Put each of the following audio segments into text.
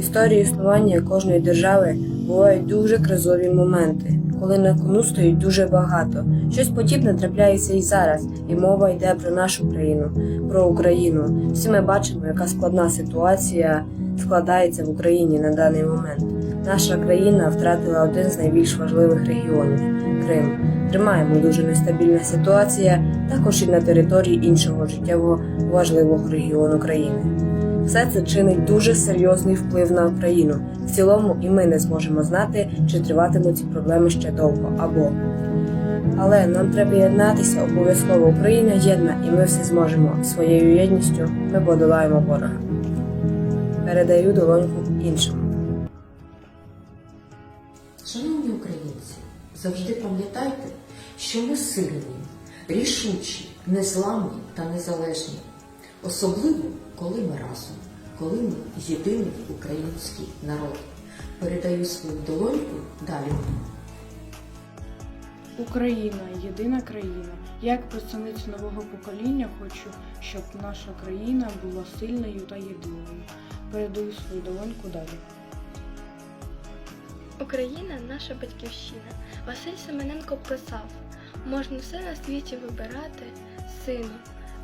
В історії існування кожної держави бувають дуже кризові моменти, коли на кону стоїть дуже багато. Щось подібне трапляється і зараз, і мова йде про нашу країну, про Україну. Всі ми бачимо, яка складна ситуація складається в Україні на даний момент. Наша країна втратила один з найбільш важливих регіонів Крим. Тримаємо дуже нестабільна ситуація також і на території іншого життєво важливого регіону країни. Все це чинить дуже серйозний вплив на Україну. В цілому і ми не зможемо знати, чи триватимуть проблеми ще довго або. Але нам треба єднатися, обов'язково Україна єдна, і ми все зможемо. Своєю єдністю ми подолаємо ворога. Передаю долоньку іншому. Шановні українці, завжди пам'ятайте, що ми сильні, рішучі, незламні та незалежні. Особливо, коли ми разом, коли ми єдиний український народ. Передаю свою долоньку далі. Україна єдина країна. Як представниця нового покоління хочу, щоб наша країна була сильною та єдиною. Передаю свою долоньку далі. Україна наша батьківщина. Василь Семененко писав: можна все на світі вибирати, сину.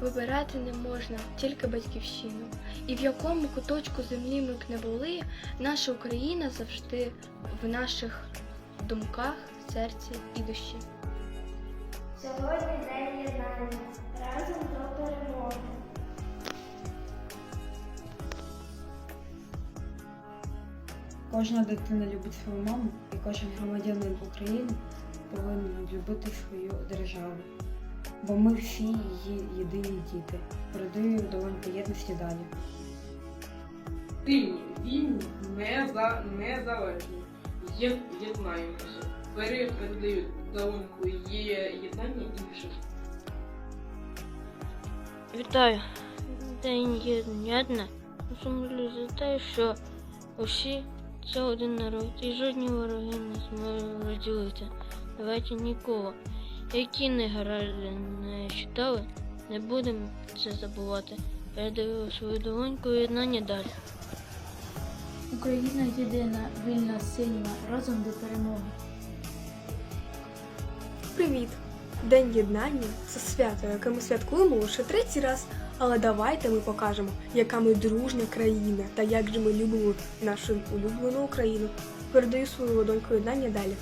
Вибирати не можна тільки батьківщину. І в якому куточку землі ми б не були, наша Україна завжди в наших думках, серці і душі. Сьогодні день єднання. Разом до перемоги. Кожна дитина любить свою маму, і кожен громадянин України повинен любити свою державу. Бо ми всі її єдині діти. Передаю долоньку єдності далі. Вільні, вільні, не за незалежні. Є єднаємося. Період передають долоньку є єднання інших. Вітаю! День єднання. Сумлю за те, що усі це один народ і жодні вороги не зможуть розділити. Давайте нікого, які негаразди не читали, не будемо це забувати. Передаю свою долоньку єднання далі. Україна єдина, вільна, сильна, разом до перемоги. Привіт! День єднання це свято, яке ми святкуємо лише третій раз. Але давайте ми покажемо, яка ми дружня країна та як же ми любимо нашу улюблену Україну. Передаю свою доньку єднання далі.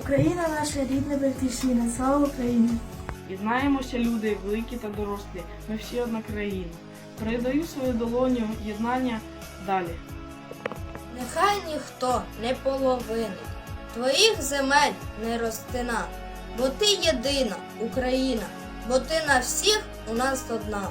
Україна наша рідна батьківщина. Слава Україні! Єднаємося, люди, великі та дорослі. Ми всі одна країна. Передаю свою долоню єднання далі. Нехай ніхто не половина, твоїх земель не розтина, бо ти єдина Україна, бо ти на всіх у нас одна.